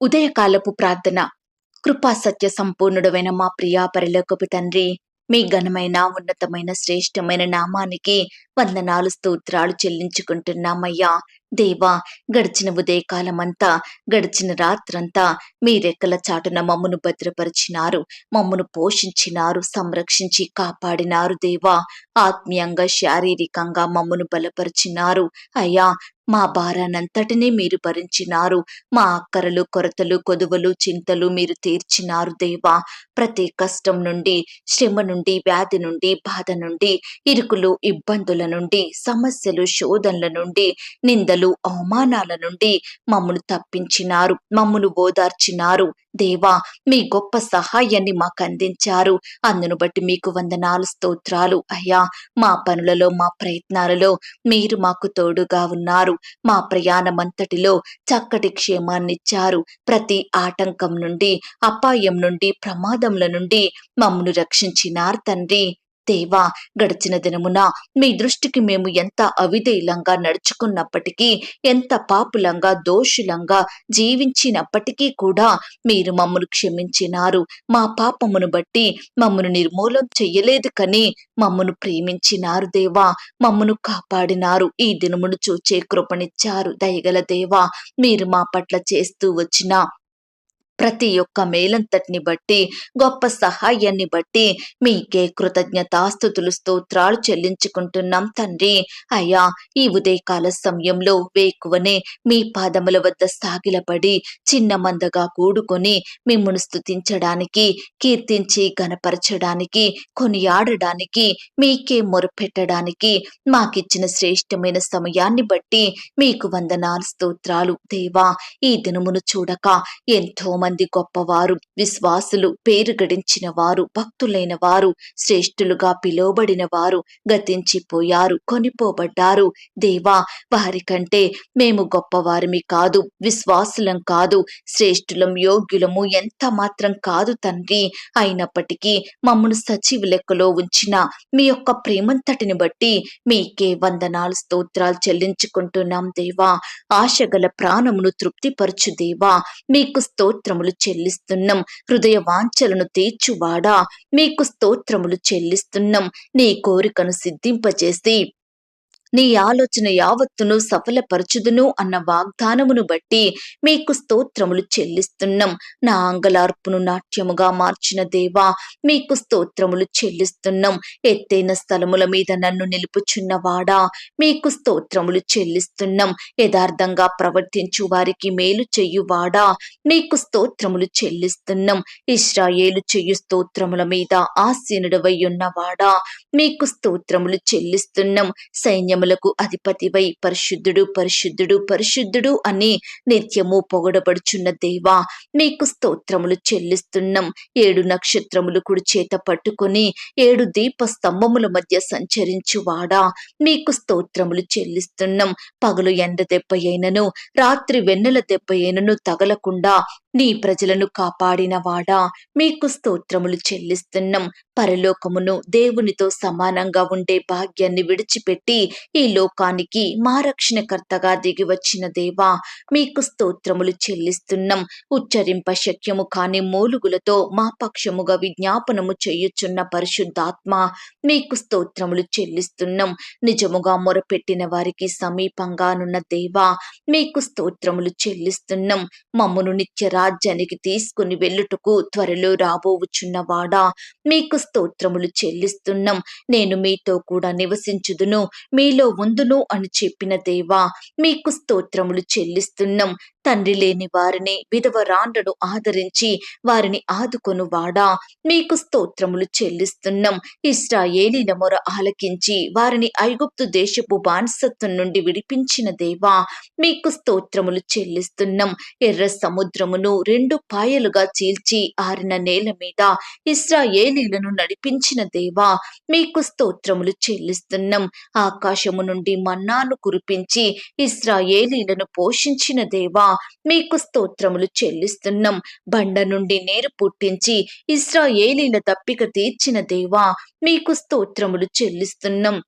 ఉదయకాలపు ప్రార్థన. కృపా సత్య సంపూర్ణుడమైన మా ప్రియా పరిలోకపు తండ్రి మీ ఘనమైన ఉన్నతమైన శ్రేష్టమైన నామానికి వందనాలు స్తోత్రాలు చెల్లించుకుంటున్నామయ్యా. దేవా గడిచిన ఉదయకాలమంతా గడిచిన రాత్రంతా మీ రెక్కల చాటున మమ్మను భద్రపరిచినారు? మమ్మను పోషించినారు సంరక్షించి కాపాడినారు దేవా? ఆత్మీయంగా శారీరకంగా మమ్మను బలపరిచినారు. అయ్యా మా భారానంతటినీ మీరు భరించినారు. మా అక్కరలు కొరతలు కొదువలు చింతలు మీరు తీర్చినారు దేవా. ప్రతి కష్టం నుండి శ్రమ నుండి వ్యాధి నుండి బాధ నుండి ఇరుకులు ఇబ్బందుల నుండి సమస్యలు శోధనల నుండి నిందలు అవమానాల నుండి మమ్మను తప్పించినారు మమ్మను ఓదార్చినారు. దేవా మీ గొప్ప సహాయాన్ని మాకు అందించారు అందును బట్టి మీకు వందనాలు స్తోత్రాలు. అయ్యా మా పనులలో మా ప్రయత్నాలలో మీరు మాకు తోడుగా ఉన్నారు. మా ప్రయాణమంతటిలో చక్కటి క్షేమాన్నిచ్చారు. ప్రతి ఆటంకం నుండి అపాయం నుండి ప్రమాదముల నుండి మమ్మను రక్షించినారు తండ్రి. దేవా గడిచిన దినమున మీ దృష్టికి మేము ఎంత అవిధేయులంగా నడుచుకున్నప్పటికీ ఎంత పాపులంగా దోషులంగా జీవించినప్పటికీ కూడా మీరు మమ్మను క్షమించినారు. మా పాపమును బట్టి మమ్మను నిర్మూలం చెయ్యలేదు కని మమ్మను ప్రేమించినారు దేవా మమ్మను కాపాడినారు. ఈ దినమును చూచే కృపనిచ్చారు. దయగల దేవా మీరు మా పట్ల చేస్తూ వచ్చిన ప్రతి ఒక్క మేలంతటిని బట్టి గొప్ప సహాయాన్ని బట్టి మీకే కృతజ్ఞతాస్థుతులు స్తోత్రాలు చెల్లించుకుంటున్నాం తండ్రి. అయ్యా ఈ ఉదయకాల సమయంలో వేకువనే మీ పాదముల వద్ద సాగిలపడి చిన్న మందగా కూడుకొని మిమ్మను స్తుతించడానికి కీర్తించి గనపరచడానికి కొనియాడడానికి మీకే మొరపెట్టడానికి మాకిచ్చిన శ్రేష్టమైన సమయాన్ని బట్టి మీకు వందనాలు స్తోత్రాలు. దేవా ఈ దినమును చూడక ఎంతో మంది గొప్పవారు విశ్వాసులు పేరు గడించిన వారు భక్తులైన వారు శ్రేష్ఠులుగా పిలువబడిన వారు గతించిపోయారు కొనిపోబడ్డారు. దేవా వారికంటే మేము గొప్పవారిమి కాదు విశ్వాసులం కాదు శ్రేష్ఠులం యోగ్యులము ఎంత మాత్రం కాదు తండ్రి. అయినప్పటికీ మమ్మను సచివ లెక్కలో ఉంచిన మీ యొక్క ప్రేమంతటిని బట్టి మీకే వందనాలు స్తోత్రాలు చెల్లించుకుంటున్నాం దేవా. ఆశగల ప్రాణమును తృప్తిపరచు దేవా. మీకు స్తోత్రం స్తోత్రములు చెల్లిస్తున్నాం. హృదయ వాంఛలను తీర్చువాడా? మీకు స్తోత్రములు చెల్లిస్తున్నాం. నీ కోరికను సిద్ధింపచేసి నీ ఆలోచన యావత్తును సఫలపరచుదును అన్న వాగ్దానమును బట్టి మీకు స్తోత్రములు చెల్లిస్తున్నాం. నా అంగలార్పును నాట్యముగా మార్చిన దేవా మీకు స్తోత్రములు చెల్లిస్తున్నాం. ఎత్తైన స్థలముల మీద నన్ను నిలుపుచున్నవాడా మీకు స్తోత్రములు చెల్లిస్తున్నాం. యథార్థంగా ప్రవర్తించు వారికి మేలు చెయ్యువాడా మీకు స్తోత్రములు చెల్లిస్తున్నాం. ఇస్రాయేలు చెయ్యు స్తోత్రముల మీద ఆసీనుడవై ఉన్నవాడా మీకు స్తోత్రములు చెల్లిస్తున్నాం. సైన్యం సైన్యములకు అధిపతివై పరిశుద్ధుడు పరిశుద్ధుడు పరిశుద్ధుడు అని నిత్యము పొగడబడుచున్న దేవా మీకు స్తోత్రములు చెల్లిస్తున్నాం. ఏడు నక్షత్రములు కుడి చేత పట్టుకొని ఏడు దీప స్తంభముల మధ్య సంచరించువాడా. మీకు స్తోత్రములు చెల్లిస్తున్నాం. పగలు ఎండ దెబ్బ అయినను రాత్రి వెన్నెల దెబ్బ అయినను తగలకుండా నీ ప్రజలను కాపాడినవాడా మీకు స్తోత్రములు చెల్లిస్తున్నాం. పరలోకమును దేవునితో సమానంగా ఉండే భాగ్యాన్ని విడిచిపెట్టి ఈ లోకానికి మా రక్షణకర్తగా దిగి వచ్చిన దేవా మీకు స్తోత్రములు చెల్లిస్తున్నాం. ఉచ్చరింప శక్యము కాని మూలుగులతో మా పక్షముగా విజ్ఞాపనము చేయుచున్న పరిశుద్ధాత్మ మీకు స్తోత్రములు చెల్లిస్తున్నాం. నిజముగా మొరపెట్టిన వారికి సమీపంగానున్న దేవా మీకు స్తోత్రములు చెల్లిస్తున్నాం. మమ్మును నిత్య రాజ్యానికి తీసుకుని వెళ్ళుటకు త్వరలో రాబోవుచున్నవాడా మీకు స్తోత్రములు చెల్లిస్తున్నాం. నేను మీతో కూడా నివసించుదును. మీలో ఉందును అని చెప్పిన దేవా మీకు స్తోత్రములు చెల్లిస్తున్నాం. తండ్రి లేని వారిని విధవరాండ్రను ఆదరించి వారిని ఆదుకొను వాడా మీకు స్తోత్రములు చెల్లిస్తున్నాం. ఇస్రాయేలీల మొర ఆలకించి వారిని ఐగుప్తు దేశపు బానిసత్వం నుండి విడిపించిన దేవా మీకు స్తోత్రములు చెల్లిస్తున్నాం. ఎర్ర సముద్రమును రెండు పాయలుగా చీల్చి ఆరిన నేల మీద ఇస్రాయేలీలను నడిపించిన దేవా మీకు స్తోత్రములు చెల్లిస్తున్నాం. ఆకాశము నుండి మన్నాను కురిపించి ఇస్రాయేలీలను పోషించిన దేవా మీకు స్తోత్రములు చెల్లిస్తున్నాం. బండ నుండి నేరు పుట్టించి ఇస్రాయేలీల తప్పిక తీర్చిన దేవా మీకు స్తోత్రములు చెల్లిస్తున్నాం.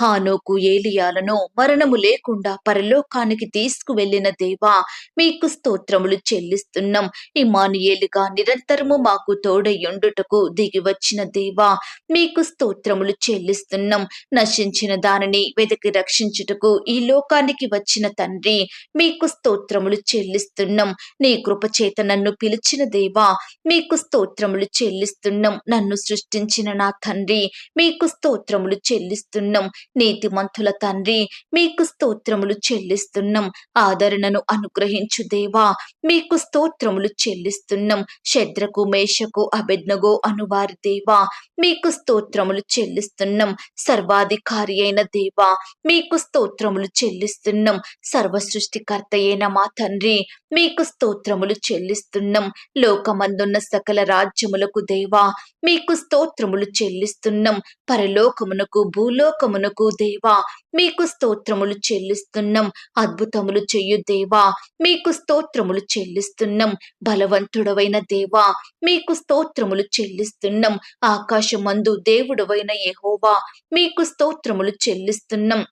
హానోకు ఏలియాలను మరణము లేకుండా పరలోకానికి తీసుకువెళ్ళిన దేవా మీకు స్తోత్రములు చెల్లిస్తున్నాం. ఇమానుయేలుగా నిరంతరము మాకు తోడయుండుటకు దిగి వచ్చిన దేవా మీకు స్తోత్రములు చెల్లిస్తున్నాం. నశించిన దానిని వెతికి రక్షించుటకు ఈ లోకానికి వచ్చిన తండ్రి మీకు స్తోత్రములు చెల్లిస్తున్నాం. నీ కృప చేత నన్ను పిలిచిన దేవా మీకు స్తోత్రములు చెల్లిస్తున్నాం. నన్ను సృష్టించిన నా తండ్రి మీకు స్తోత్రములు చెల్లిస్తున్నాం. నీతిమంతుల తండ్రి మీకు స్తోత్రములు చెల్లిస్తున్నాం. ఆదరణను అనుగ్రహించు దేవా మీకు స్తోత్రములు చెల్లిస్తున్నాం. శద్రకు మేషకు అభిజ్ఞగో అనువారి దేవా మీకు స్తోత్రములు చెల్లిస్తున్నాం. సర్వాధికారి అయిన దేవా మీకు స్తోత్రములు చెల్లిస్తున్నాం. సర్వ సృష్టికర్త అయిన మా తండ్రి మీకు స్తోత్రములు చెల్లిస్తున్నాం. లోకమందున్న సకల రాజ్యములకు దేవా మీకు స్తోత్రములు చెల్లిస్తున్నాం. పరలోకమునకు భూలోకమునకు దేవా. మీకు స్తోత్రములు చెల్లిస్తున్నాం. అద్భుతములు చెయ్యు దేవా. మీకు స్తోత్రములు చెల్లిస్తున్నాం. బలవంతుడవైన దేవా. మీకు స్తోత్రములు చెల్లిస్తున్నాం. ఆకాశమందు దేవుడవైన యెహోవా. మీకు స్తోత్రములు చెల్లిస్తున్నాం.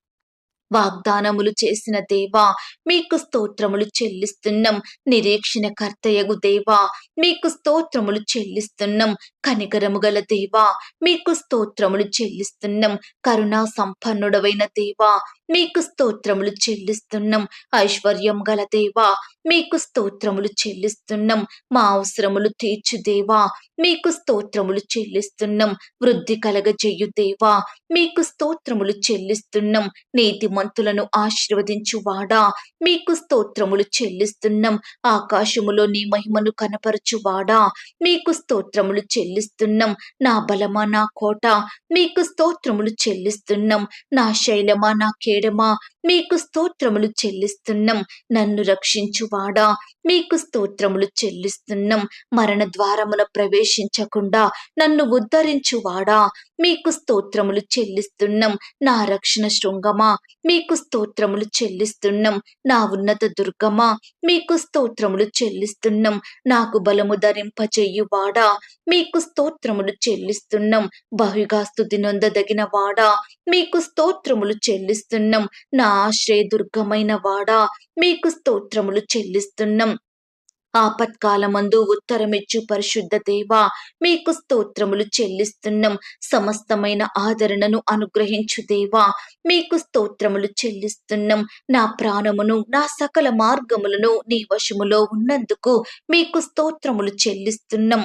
వాగ్దానములు చేసిన దేవా. మీకు స్తోత్రములు చెల్లిస్తున్నాం. నిరీక్షణ కర్తయగు దేవా. మీకు స్తోత్రములు చెల్లిస్తున్నాం. కనికరము గల దేవా మీకు స్తోత్రములు చెల్లిస్తున్నాం. కరుణా సంపన్నుడవైన దేవా మీకు స్తోత్రములు చెల్లిస్తున్నాం. ఐశ్వర్యం గల దేవా మీకు స్తోత్రములు చెల్లిస్తున్నాం. మా అవసరములు తీర్చు దేవా మీకు స్తోత్రములు చెల్లిస్తున్నాం. వృద్ధి కలగజేయు దేవా మీకు స్తోత్రములు చెల్లిస్తున్నాం. నీతిమంతులను ఆశీర్వదించు వాడా మీకు స్తోత్రములు చెల్లిస్తున్నాం. ఆకాశములో నీ మహిమను కనపరచువాడా మీకు స్తోత్రములు చెల్లిస్తున్నాం. నా బలమా నా కోట మీకు స్తోత్రములు చెల్లిస్తున్నాం. నా శైలమా నా కేడమా మీకు స్తోత్రములు చెల్లిస్తున్నాం. నన్ను రక్షించువాడా? మీకు స్తోత్రములు చెల్లిస్తున్నాం. మరణ ద్వారమున ప్రవేశించకుండా నన్ను ఉద్ధరించువాడా? మీకు స్తోత్రములు చెల్లిస్తున్నాం. నా రక్షణ శృంగమా? మీకు స్తోత్రములు చెల్లిస్తున్నాం. నా ఉన్నత దుర్గమా? మీకు స్తోత్రములు చెల్లిస్తున్నాం. నాకు బలము ధరింపజేయువాడా? మీకు స్తోత్రములు చెల్లిస్తున్నాం. బహుగా స్థుతి నొందదగిన వాడా? మీకు స్తోత్రములు చెల్లిస్తున్నాం. నా ఆశ్రయ దుర్గమైన వాడా మీకు స్తోత్రములు చెల్లిస్తున్నాం. ఆపత్కాలమందు ఉత్తరమిచ్చు పరిశుద్ధ దేవా మీకు స్తోత్రములు చెల్లిస్తున్నాం. సమస్తమైన ఆదరణను అనుగ్రహించు దేవా మీకు స్తోత్రములు చెల్లిస్తున్నాం. నా ప్రాణమును నా సకల మార్గములను నీ వశములో ఉన్నందుకు మీకు స్తోత్రములు చెల్లిస్తున్నాం.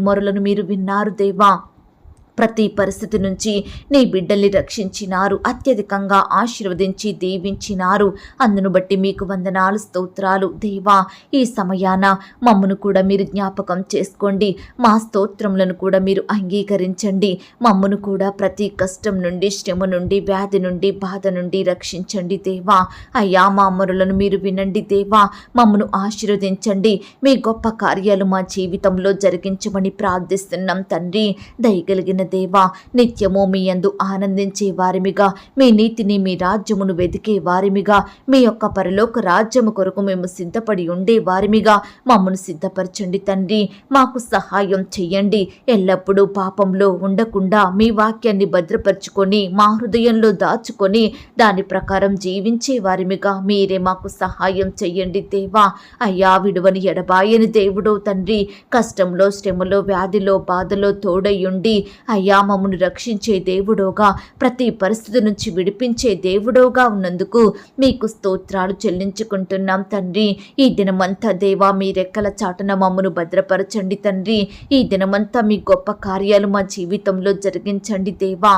మొరలను మీరు విన్నారు దేవా. ప్రతి పరిస్థితి నుంచి నీ బిడ్డల్ని రక్షించినారు అత్యధికంగా ఆశీర్వదించి దీవించినారు. అందును బట్టి మీకు వందనాలు స్తోత్రాలు. దేవా ఈ సమయాన మమ్మను కూడా మీరు జ్ఞాపకం చేసుకోండి. మా స్తోత్రములను కూడా మీరు అంగీకరించండి. మమ్మను కూడా ప్రతి కష్టం నుండి శ్రమ నుండి వ్యాధి నుండి బాధ నుండి రక్షించండి దేవా. అయ్యా మా మొరలను మీరు వినండి దేవా. మమ్మను ఆశీర్వదించండి. మీ గొప్ప కార్యాలు మా జీవితంలో జరిగించమని ప్రార్థిస్తున్నాం తండ్రి. దయగలిగిన దేవా. నిత్యము మీ అందు ఆనందించే వారిమిగా. మీ నీతిని మీ రాజ్యమును వెతికే వారిమిగా. మీ యొక్క పరలోక రాజ్యము కొరకు మేము సిద్ధపడి ఉండే వారిమిగా. మమ్మను సిద్ధపరచండి తండ్రి. మాకు సహాయం చెయ్యండి. ఎల్లప్పుడూ పాపంలో ఉండకుండా మీ వాక్యాన్ని భద్రపరుచుకొని మా హృదయంలో దాచుకొని దాని ప్రకారం జీవించే వారిమిగా మీరే మాకు సహాయం చెయ్యండి దేవా. అయ్యా విడువని ఎడబాయని దేవుడో తండ్రి. కష్టంలో శ్రమలో వ్యాధిలో బాధలో తోడయుండి అయ్యా మమ్మను రక్షించే దేవుడోగా ప్రతి పరిస్థితి నుంచి విడిపించే దేవుడోగా ఉన్నందుకు మీకు స్తోత్రాలు చెల్లించుకుంటున్నాం తండ్రి. ఈ దినమంతా దేవా మీ రెక్కల చాటున మమ్మను భద్రపరచండి తండ్రి. ఈ దినమంతా మీ గొప్ప కార్యాలు మా జీవితంలో జరిగించండి దేవా.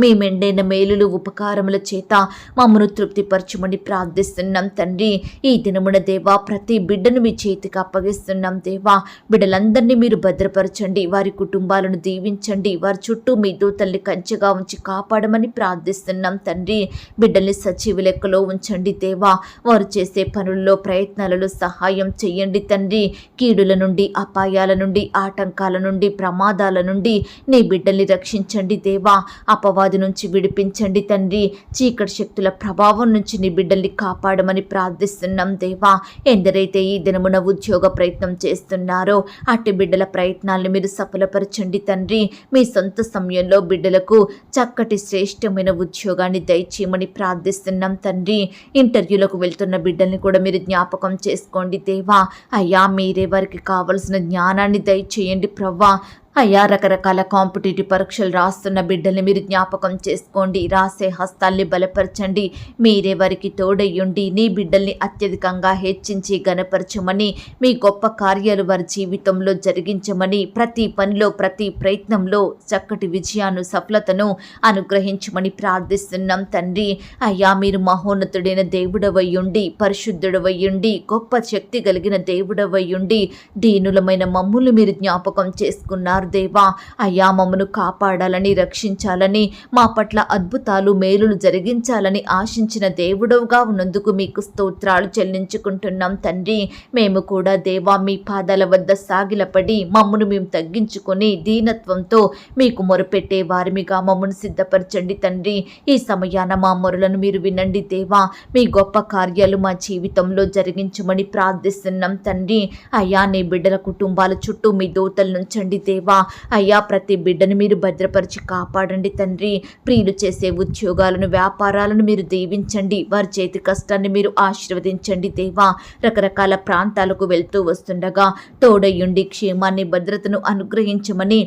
మీ మెండైన మేలులు ఉపకారముల చేత మమ్మను తృప్తిపరచమని ప్రార్థిస్తున్నాం తండ్రి. ఈ దినమున దేవా ప్రతి బిడ్డను మీ చేతికి అప్పగిస్తున్నాం దేవా. బిడ్డలందరినీ మీరు భద్రపరచండి వారి కుటుంబాలను దీవించండి వారి చుట్టూ మీ దూతల్ని కంచెగా ఉంచి కాపాడమని ప్రార్థిస్తున్నాం తండ్రి. బిడ్డల్ని సచివ లెక్కలో ఉంచండి దేవా. వారు చేసే పనుల్లో ప్రయత్నాలలో సహాయం చెయ్యండి తండ్రి. కీడుల నుండి అపాయాల నుండి ఆటంకాల నుండి ప్రమాదాల నుండి నీ బిడ్డల్ని రక్షించండి దేవా. అపవా నుంచి విడిపించండి తండ్రి. చీకటి శక్తుల ప్రభావం నుంచి నీ బిడ్డల్ని కాపాడమని ప్రార్థిస్తున్నాం దేవా. ఎందరైతే ఈ దినమున ఉద్యోగ ప్రయత్నం చేస్తున్నారో అట్టి బిడ్డల ప్రయత్నాలను మీరు సఫలపరచండి తండ్రి. మీ సొంత సమయంలో బిడ్డలకు చక్కటి శ్రేష్టమైన ఉద్యోగాన్ని దయచేయమని ప్రార్థిస్తున్నాం తండ్రి. ఇంటర్వ్యూలకు వెళ్తున్న బిడ్డల్ని కూడా మీరు జ్ఞాపకం చేసుకోండి దేవా. అయ్యా మీరే వారికి కావలసిన జ్ఞానాన్ని దయచేయండి ప్రవ్వా. అయ్యా రకరకాల కాంపిటేటివ్ పరీక్షలు రాస్తున్న బిడ్డల్ని మీరు జ్ఞాపకం చేసుకోండి రాసే హస్తాల్ని బలపరచండి. మీరే వారికి తోడయ్యుండి నీ బిడ్డల్ని అత్యధికంగా హెచ్చించి గనపరచమని మీ గొప్ప కార్యాలు వారి జీవితంలో జరిగించమని ప్రతి పనిలో ప్రతి ప్రయత్నంలో చక్కటి విజయాన్ని సఫలతను అనుగ్రహించమని ప్రార్థిస్తున్నాం తండ్రి. అయ్యా మీరు మహోన్నతుడైన దేవుడవయ్యుండి పరిశుద్ధుడవయ్యుండి గొప్ప శక్తి కలిగిన దేవుడవయ్యుండి దీనులమైన మమ్ములు మీరు జ్ఞాపకం చేసుకున్నారు. దేవా అయ్యా మమ్మను కాపాడాలని రక్షించాలని మా పట్ల అద్భుతాలు మేలులు జరిగించాలని ఆశించిన దేవుడవుగా ఉన్నందుకు మీకు స్తోత్రాలు చెల్లించుకుంటున్నాం తండ్రి. మేము కూడా దేవా మీ పాదాల వద్ద సాగిలపడి మమ్మను మేము తగ్గించుకొని దీనత్వంతో మీకు మొరపెట్టే వారిమిగా మమ్మను సిద్ధపరచండి తండ్రి. ఈ సమయాన మా మొరలను మీరు వినండి దేవా. మీ గొప్ప కార్యాలు మా జీవితంలో జరిగించమని ప్రార్థిస్తున్నాం తండ్రి. అయ్యా నీ బిడ్డల కుటుంబాల చుట్టూ మీ దూతలు నుంచండి దేవా. అయ్యా ప్రతి బిడ్డను మీరు భద్రపరిచి కాపాడండి తండ్రి. ప్రియులు చేసే ఉద్యోగాలను వ్యాపారాలను మీరు దీవించండి. వారి చేతి కష్టాన్ని మీరు ఆశీర్వదించండి దేవా. రకరకాల ప్రాంతాలకు వెళ్తూ వస్తుండగా తోడయ్యుండి క్షేమాన్ని భద్రతను అనుగ్రహించమని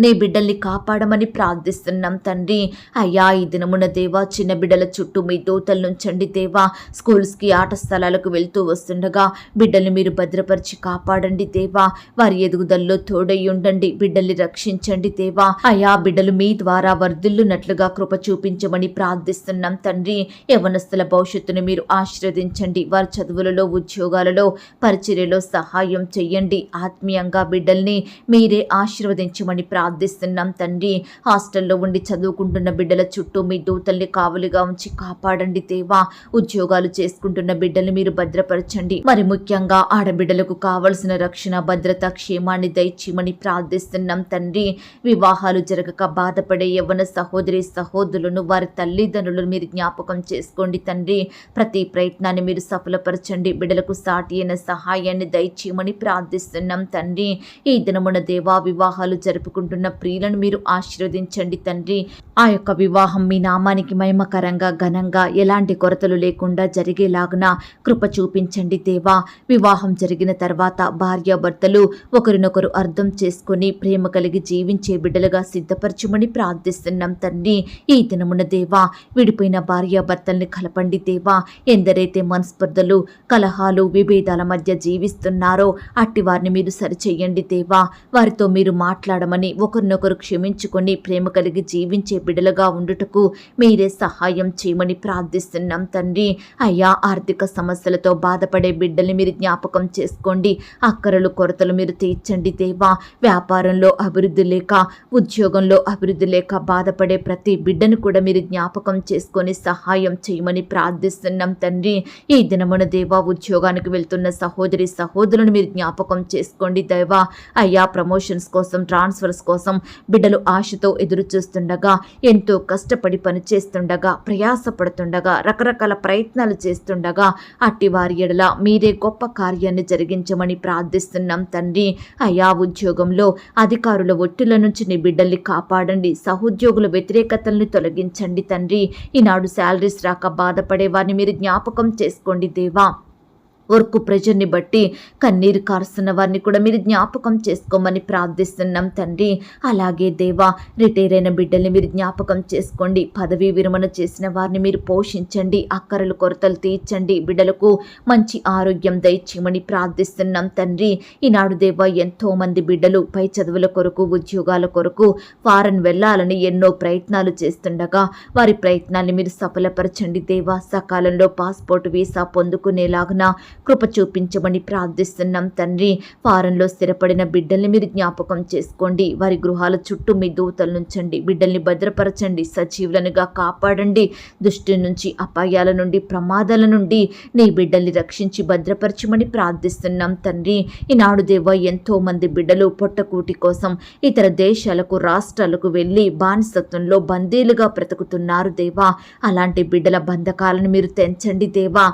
నీ బిడ్డల్ని కాపాడమని ప్రార్థిస్తున్నాం తండ్రి. అయ్యా ఈ దినమున దేవా చిన్న బిడ్డల చుట్టూ మీ దూతలు నుంచండి దేవా. స్కూల్స్కి ఆట స్థలాలకు వెళ్తూ వస్తుండగా బిడ్డల్ని మీరు భద్రపరిచి కాపాడండి దేవా. వారి ఎదుగుదలలో తోడై ఉండండి బిడ్డల్ని రక్షించండి దేవా. అయ్యా బిడ్డలు మీ ద్వారా వర్ధిల్లునట్లుగా కృప చూపించమని ప్రార్థిస్తున్నాం తండ్రి. యవనస్తుల భవిష్యత్తును మీరు ఆశీర్వదించండి. వారి చదువులలో ఉద్యోగాలలో పరిచర్యలో సహాయం చెయ్యండి. ఆత్మీయంగా బిడ్డల్ని మీరే ఆశీర్వదించమని ప్రార్థిస్తున్నాం తండ్రి. హాస్టల్లో ఉండి చదువుకుంటున్న బిడ్డల చుట్టూ మీ దూతల్ని కావలిగా ఉంచి కాపాడండి దేవా. ఉద్యోగాలు చేసుకుంటున్న బిడ్డలు మీరు భద్రపరచండి. మరి ముఖ్యంగా ఆడబిడ్డలకు కావలసిన రక్షణ భద్రత క్షేమాన్ని దయచేయమని ప్రార్థిస్తున్నాం తండ్రి. వివాహాలు జరగక బాధపడే యవ్వన సహోదరి సహోదరులను వారి తల్లిదండ్రులను మీరు జ్ఞాపకం చేసుకోండి తండ్రి. ప్రతి ప్రయత్నాన్ని మీరు సఫలపరచండి. బిడ్డలకు సాటి అయిన సహాయాన్ని దయచేయమని ప్రార్థిస్తున్నాం తండ్రి. ఈ దినమున దేవా వివాహాలు జరుపుకుంటున్న ప్రియులను మీరు ఆశీర్వదించండి తండ్రి. ఆ యొక్క వివాహం మీ నామానికి మహిమకరంగా ఘనంగా ఎలాంటి కొరతలు లేకుండా జరిగేలాగున కృప చూపించండి దేవా. వివాహం జరిగిన తర్వాత భార్యాభర్తలు ఒకరినొకరు అర్థం చేసుకొని ప్రేమ కలిగి జీవించే బిడ్డలుగా సిద్ధపరచమని ప్రార్థిస్తున్నాం తండ్రి. ఈ దినమున దేవా విడిపోయిన భార్యాభర్తల్ని కలపండి దేవా. ఎందరైతే మనస్పర్ధలు కలహాలు విభేదాల మధ్య జీవిస్తున్నారో అట్టి వారిని మీరు సరిచేయండి దేవా. వారితో మీరు మాట్లాడమని ఒకరినొకరు క్షమించుకొని ప్రేమ కలిగి జీవించే బిడలుగా ఉండుటకు మీరే సహాయం చేయమని ప్రార్థిస్తున్నాం తండ్రి. అయ్యా ఆర్థిక సమస్యలతో బాధపడే బిడ్డల్ని మీరు జ్ఞాపకం చేసుకోండి. అక్కరలు కొరతలు మీరు తీర్చండి దేవా. వ్యాపారంలో అభివృద్ధి లేక ఉద్యోగంలో అభివృద్ధి లేక బాధపడే ప్రతి బిడ్డను కూడా మీరు జ్ఞాపకం చేసుకొని సహాయం చేయమని ప్రార్థిస్తున్నాం తండ్రి. ఈ దినమున దేవా ఉద్యోగానికి వెళ్తున్న సహోదరి సహోదరులను మీరు జ్ఞాపకం చేసుకోండి దేవా. అయ్యా ప్రమోషన్స్ కోసం ట్రాన్స్ఫర్స్ కోసం బిడ్డలు ఆశతో ఎదురు చూస్తుండగా ఎంతో కష్టపడి పనిచేస్తుండగా ప్రయాసపడుతుండగా రకరకాల ప్రయత్నాలు చేస్తుండగా అట్టి వారి ఎడల మీరే గొప్ప కార్యాన్ని జరిగించమని ప్రార్థిస్తున్నాం తండ్రి. అయా ఉద్యోగంలో అధికారుల ఒత్తిళ్ళ నుంచి నీ బిడ్డల్ని కాపాడండి. సహోద్యోగుల వ్యతిరేకతల్ని తొలగించండి తండ్రి. ఈనాడు శాలరీస్ రాక బాధపడే వారిని మీరు జ్ఞాపకం చేసుకోండి దేవా. వర్క్ ప్రెజర్ని బట్టి కన్నీరు కారుస్తున్న వారిని కూడా మీరు జ్ఞాపకం చేసుకోమని ప్రార్థిస్తున్నాం తండ్రి. అలాగే దేవా రిటైర్ అయిన బిడ్డల్ని మీరు జ్ఞాపకం చేసుకోండి. పదవీ విరమణ చేసిన వారిని మీరు పోషించండి. అక్కరలు కొరతలు తీర్చండి. బిడ్డలకు మంచి ఆరోగ్యం దయచేయమని ప్రార్థిస్తున్నాం తండ్రి. ఈనాడు దేవా ఎంతో మంది బిడ్డలు పై చదువుల కొరకు ఉద్యోగాల కొరకు ఫారెన్ వెళ్ళాలని ఎన్నో ప్రయత్నాలు చేస్తుండగా వారి ప్రయత్నాన్ని మీరు సఫలపరచండి దేవా. సకాలంలో పాస్పోర్ట్ వీసా పొందుకునేలాగున కృప చూపించమని ప్రార్థిస్తున్నాం తండ్రి. ఫారెన్లో స్థిరపడిన బిడ్డల్ని మీరు జ్ఞాపకం చేసుకోండి. వారి గృహాల చుట్టూ మీ దూతలు నుంచండి బిడ్డల్ని భద్రపరచండి. సజీవులనుగా కాపాడండి. దృష్టి నుంచి అపాయాల నుండి ప్రమాదాల నుండి నీ బిడ్డల్ని రక్షించి భద్రపరచమని ప్రార్థిస్తున్నాం తండ్రి. ఈనాడు దేవ ఎంతో మంది బిడ్డలు పొట్టకూటి కోసం ఇతర దేశాలకు రాష్ట్రాలకు వెళ్ళి బానిసత్వంలో బందీలుగా బ్రతుకుతున్నారు దేవా. అలాంటి బిడ్డల బంధకాలను మీరు తెంచండి దేవా.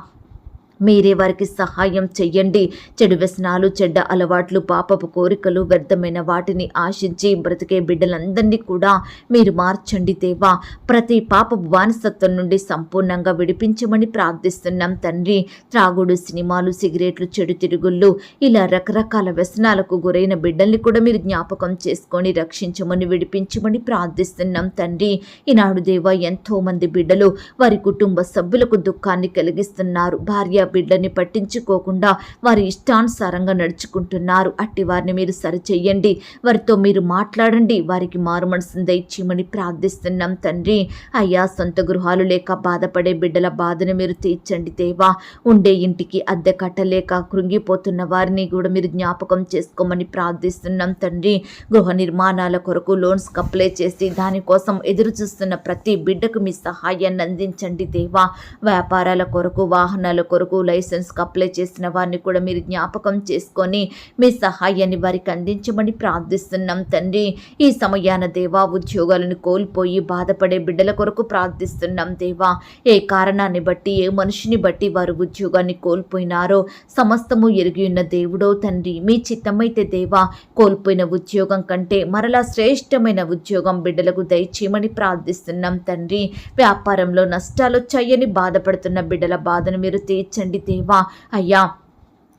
మీరే వారికి సహాయం చెయ్యండి. చెడు వ్యసనాలు చెడ్డ అలవాట్లు పాపపు కోరికలు వ్యర్థమైన వాటిని ఆశించి బ్రతికే బిడ్డలందరినీ కూడా మీరు మార్చండి దేవా. ప్రతి పాపపు బానిసత్వం నుండి సంపూర్ణంగా విడిపించమని ప్రార్థిస్తున్నాం తండ్రి. త్రాగుడు సినిమాలు సిగరెట్లు చెడు తిరుగుళ్ళు ఇలా రకరకాల వ్యసనాలకు గురైన బిడ్డల్ని కూడా మీరు జ్ఞాపకం చేసుకొని రక్షించమని విడిపించమని ప్రార్థిస్తున్నాం తండ్రి. ఈనాడు దేవా ఎంతో మంది బిడ్డలు వారి కుటుంబ సభ్యులకు దుఃఖాన్ని కలిగిస్తున్నారు. భార్య బిడ్డని పట్టించుకోకుండా వారి ఇష్టానుసారంగా నడుచుకుంటున్నారు. అట్టి వారిని మీరు సరిచెయ్యండి. వారితో మీరు మాట్లాడండి. వారికి మారు మనసును దయచేయమని ప్రార్థిస్తున్నాం తండ్రి. అయ్యా సొంత గృహాలు లేక బాధపడే బిడ్డల బాధను మీరు తీర్చండి దేవా. ఉండే ఇంటికి అద్దె కట్టలేక కృంగిపోతున్న వారిని కూడా మీరు జ్ఞాపకం చేసుకోమని ప్రార్థిస్తున్నాం తండ్రి. గృహ నిర్మాణాల కొరకు లోన్స్ అప్లై చేసి దానికోసం ఎదురు చూస్తున్న ప్రతి బిడ్డకు మీ సహాయాన్ని అందించండి దేవా. వ్యాపారాల కొరకు వాహనాల కొరకు లైసెన్స్కి అప్లై చేసిన వారిని కూడా మీరు జ్ఞాపకం చేసుకొని మీ సహాయాన్ని వారికి అందించమని ప్రార్థిస్తున్నాం తండ్రి. ఈ సమయాన దేవా ఉద్యోగాలను కోల్పోయి బాధపడే బిడ్డల కొరకు ప్రార్థిస్తున్నాం దేవా. ఏ కారణాన్ని బట్టి ఏ మనిషిని బట్టి వారు ఉద్యోగాన్ని కోల్పోయినారో సమస్తము ఎరిగి ఉన్న దేవుడో తండ్రి. మీ చిత్తమైతే దేవా కోల్పోయిన ఉద్యోగం కంటే మరలా శ్రేష్టమైన ఉద్యోగం బిడ్డలకు దయచేయమని ప్రార్థిస్తున్నాం తండ్రి. వ్యాపారంలో నష్టాలు వచ్చాయని బాధపడుతున్న బిడ్డల బాధను మీరు తీర్చండి. దేవా అయ్యా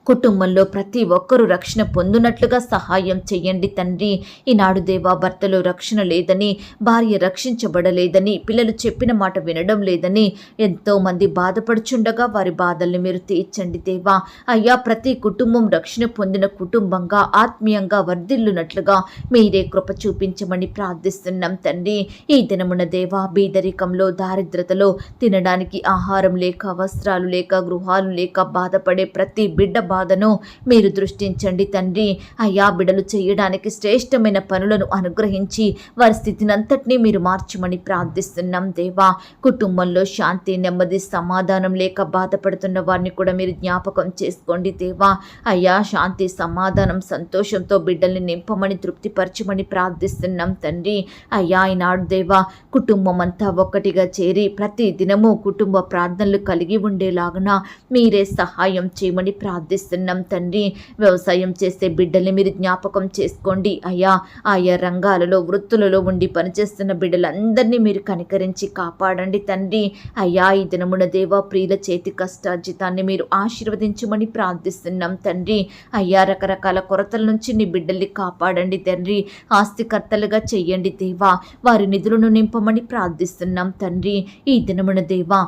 కుటుంబంలో ప్రతి ఒక్కరూ రక్షణ పొందునట్లుగా సహాయం చేయండి తండ్రి. ఈనాడు దేవా భర్తలో రక్షణ లేదని భార్య రక్షించబడలేదని పిల్లలు చెప్పిన మాట వినడం లేదని ఎంతో మంది బాధపడుచుండగా వారి బాధల్ని మీరు తీర్చండి దేవా. అయ్యా ప్రతి కుటుంబం రక్షణ పొందిన కుటుంబంగా ఆత్మీయంగా వర్ధిల్లునట్లుగా మీరే కృప చూపించమని ప్రార్థిస్తున్నాం తండ్రి. ఈ దినమున దేవా బీదరికంలో దారిద్రతలో తినడానికి ఆహారం లేక వస్త్రాలు లేక గృహాలు లేక బాధపడే ప్రతి బిడ్డ బాధను మీరు దృష్టించండి తండ్రి. అయ్యా బిడలు చేయడానికి శ్రేష్టమైన పనులను అనుగ్రహించి వారి స్థితిని అంతటినీ మీరు మార్చమని ప్రార్థిస్తున్నాం దేవా. కుటుంబంలో శాంతి నెమ్మది సమాధానం లేక బాధపడుతున్న వారిని కూడా మీరు జ్ఞాపకం చేసుకోండి దేవా. అయ్యా శాంతి సమాధానం సంతోషంతో బిడ్డల్ని నింపమని తృప్తిపరచమని ప్రార్థిస్తున్నాం తండ్రి. అయ్యా ఈనాడు దేవా కుటుంబం అంతా ఒక్కటిగా చేరి ప్రతి దినము కుటుంబ ప్రార్థనలు కలిగి ఉండేలాగున మీరే సహాయం చేయమని ప్రార్థిస్తున్నాం. తండ్రి. వ్యవసాయం చేసే బిడ్డల్ని మీరు జ్ఞాపకం చేసుకోండి. అయ్యా ఆయా రంగాలలో వృత్తులలో ఉండి పనిచేస్తున్న బిడ్డలందరినీ మీరు కనికరించి కాపాడండి తండ్రి. అయ్యా ఈ దినమున దేవా ప్రియుల చేతి కష్టార్జితాన్ని మీరు ఆశీర్వదించమని ప్రార్థిస్తున్నాం తండ్రి. అయ్యా రకరకాల కొరతల నుంచి నీ బిడ్డల్ని కాపాడండి తండ్రి. ఆస్తికర్తలుగా చెయ్యండి దేవా. వారి నిధులను నింపమని ప్రార్థిస్తున్నాం తండ్రి. ఈ దినమున దేవా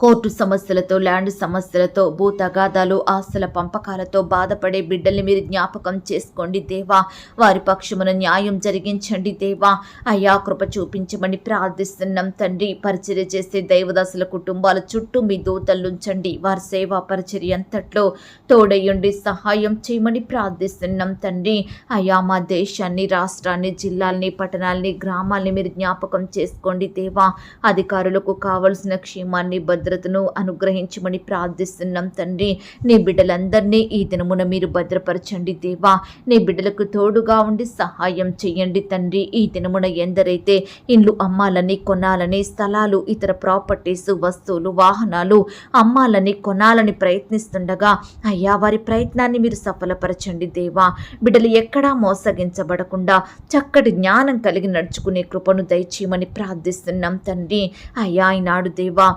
కోర్టు సమస్యలతో ల్యాండ్ సమస్యలతో భూ తగాదాలు ఆస్తుల పంపకాలతో బాధపడే బిడ్డల్ని మీరు జ్ఞాపకం చేసుకోండి దేవా. వారి పక్షమున న్యాయం జరిగించండి దేవా. అయ్యా కృప చూపించమని ప్రార్థిస్తున్నాం తండ్రి. పరిచర్య చేసే దైవదాసుల కుటుంబాల చుట్టూ మీ దూతలుంచండి వారి సేవా పరిచర్య అంతట్లో తోడయ్యండి సహాయం చేయమని ప్రార్థిస్తున్నాం తండ్రి. అయ్యా మా దేశాన్ని రాష్ట్రాన్ని జిల్లాల్ని పట్టణాల్ని గ్రామాల్ని మీరు జ్ఞాపకం చేసుకోండి దేవా. అధికారులకు కావలసిన క్షేమాన్ని భద్రతను అనుగ్రహించమని ప్రార్థిస్తున్నాం తండ్రి. నీ బిడ్డలందరినీ ఈ దినమున మీరు భద్రపరచండి దేవా. నీ బిడ్డలకు తోడుగా ఉండి సహాయం చేయండి తండ్రి. ఈ దినమున ఎందరైతే ఇండ్లు అమ్మాలని కొనాలని స్థలాలు ఇతర ప్రాపర్టీస్ వస్తువులు వాహనాలు అమ్మాలని కొనాలని ప్రయత్నిస్తుండగా అయ్యా వారి ప్రయత్నాన్ని మీరు సఫలపరచండి దేవా. బిడ్డలు ఎక్కడా మోసగించబడకుండా చక్కటి జ్ఞానం కలిగి నడుచుకునే కృపను దయచేయమని ప్రార్థిస్తున్నాం తండ్రి. అయ్యా ఈనాడు దేవా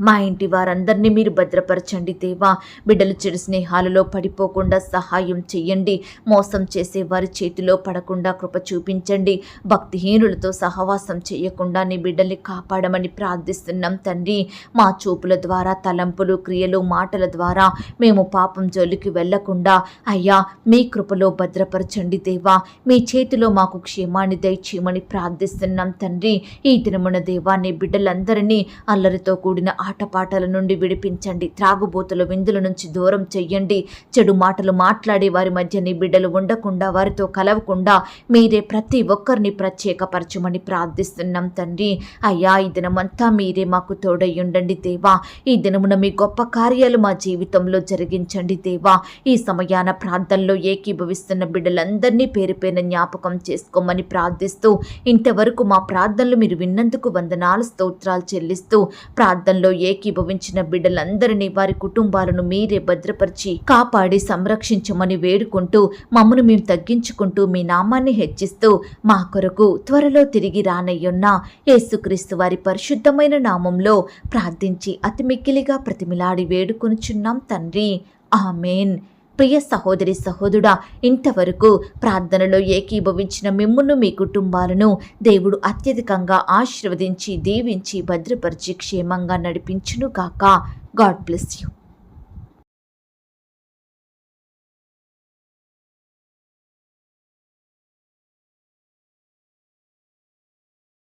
మా ఇంటి వారందరినీ మీరు భద్రపరచండి దేవా. బిడ్డలు చెడు స్నేహాలలో పడిపోకుండా సహాయం చెయ్యండి. మోసం చేసే వారి చేతిలో పడకుండా కృప చూపించండి. భక్తిహీనులతో సహవాసం చేయకుండా నీ బిడ్డల్ని కాపాడమని ప్రార్థిస్తున్నాం తండ్రి. మా చూపుల ద్వారా తలంపులు క్రియలు మాటల ద్వారా మేము పాపం జోలికి వెళ్ళకుండా అయ్యా మీ కృపలో భద్రపరచండి దేవా. మీ చేతిలో మాకు క్షేమాన్ని దయచేయమని ప్రార్థిస్తున్నాం తండ్రి. ఈ దినమున దేవా నీ బిడ్డలందరినీ అల్లరితో కూడిన ఆటపాటల నుండి విడిపించండి. త్రాగుబోతుల విందుల నుంచి దూరం చెయ్యండి. చెడు మాటలు మాట్లాడే వారి మధ్య నీ బిడ్డలు ఉండకుండా వారితో కలవకుండా మీరే ప్రతి ఒక్కరిని ప్రత్యేకపరచమని ప్రార్థిస్తున్నాం తండ్రి. అయ్యా ఈ దినమంతా మీరే మాకు తోడయ్యుండండి దేవా. ఈ దినమున మీ గొప్ప కార్యాలు మా జీవితంలో జరిగించండి దేవా. ఈ సమయాన ప్రార్థనలో ఏకీభవిస్తున్న బిడ్డలందరినీ పేరు పేరున జ్ఞాపకం చేసుకోమని ప్రార్థిస్తూ ఇంతవరకు మా ప్రార్థనలు మీరు విన్నందుకు వందనాలు స్తోత్రాలు చెల్లిస్తూ ప్రార్థనలో ఏకీభవించిన బిడ్డలందరినీ వారి కుటుంబాలను మీరే భద్రపరిచి కాపాడి సంరక్షించమని వేడుకుంటూ మమ్మను మేము తగ్గించుకుంటూ మీ నామాన్ని హెచ్చిస్తూ మా కొరకు త్వరలో తిరిగి రానయ్యున్న యేసుక్రీస్తు వారి పరిశుద్ధమైన నామంలో ప్రార్థించి అతి మిక్కిలిగా ప్రతిమిలాడి వేడుకొనుచున్నాం తండ్రి. ఆమెన్. ప్రియ సహోదరి సహోదరుడా ఇంతవరకు ప్రార్థనలో ఏకీభవించిన మిమ్మును మీ కుటుంబాలను దేవుడు అత్యధికంగా ఆశీర్వదించి దీవించి భద్రపరిచి క్షేమంగా నడిపించును కాక గాడ్ బ్లెస్ యూ.